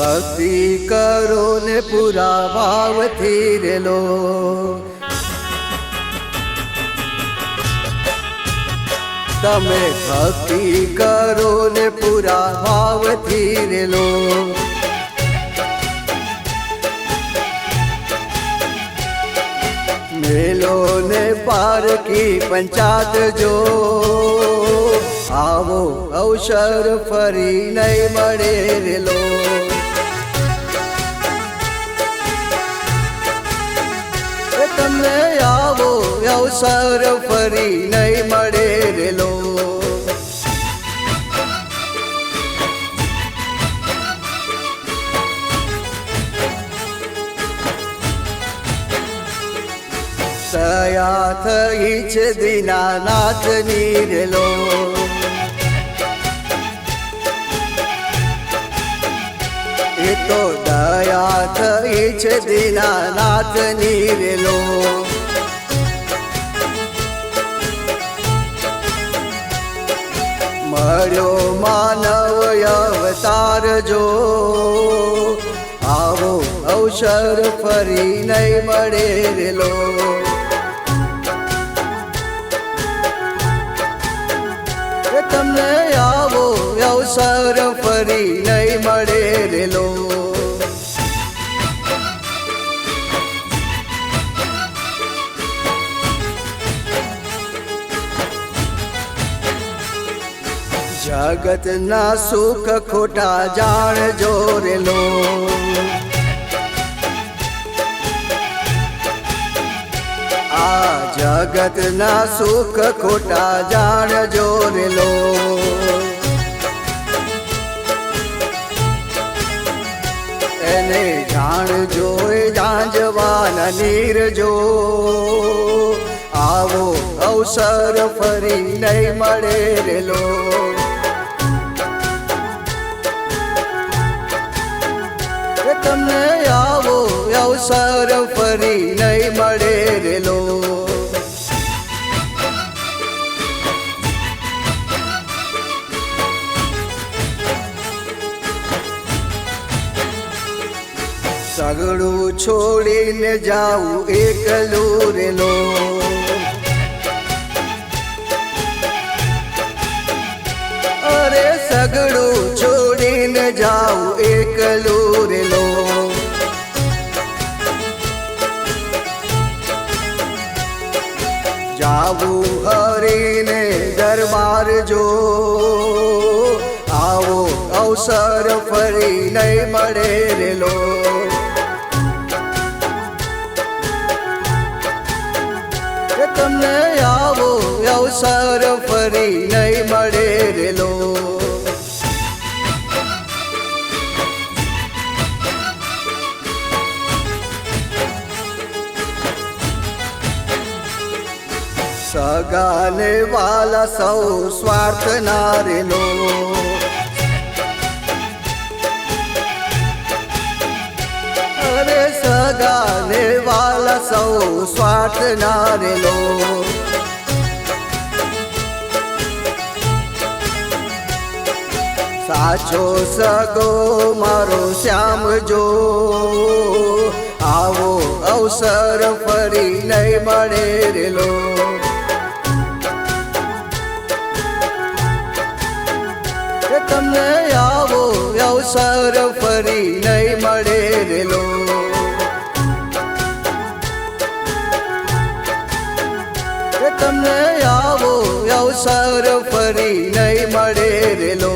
ભક્તિ કરો ને પૂરા ભાવથી રેલો. તમે ભક્તિ કરો ને પૂરા ભાવથી રેલો. મેલો ને પારકી પંચાત જો. આવો અવસર ફરી નહીં મળે રેલો. અવસર ફરી નહીં મળે રેલો સયા થઈ છે દીનાનાથ નીરેલો એ તો દયા થઈ છે દીનાનાથ નીરેલો મળ્યો માનવ અવતાર જો. આવો અવસર ફરી નહીં મળે રેલો. તમને આવો અવસર ફરી નહીં મળે રેલો. જગતના સુખ ખોટા જાણજો રેલો આ જગતના સુખ ખોટા જાણજો રેલો એને જાણ જોઈ જાંજવાના નીરજો. આવો અવસર ફરી નહીં મળે રેલો. એ તમને આવો અવસર ફરી નહીં મળે રેલો. સગડું છોડીને જાઉં એકલું રેલો. અરે સગડું છોડીને જાઉં જાવું હરીને દરબાર જો. આવો અવસર ફરી નહીં મળે રેલો. તમને આવો અવસર ફરી નહીં મળે રેલો. સગાને વાલા સૌ સ્વાર્થ નારેલો અરે સગાને વાલા સૌ સ્વાર્થ નારેલો સાચો સગો મારો શ્યામ જો આવો અવસર ફરી નહીં મળે રેલો અવસર ફરી નહીં મળે રેલો. તમને આવો અવસર ફરી નહીં મળે રેલો.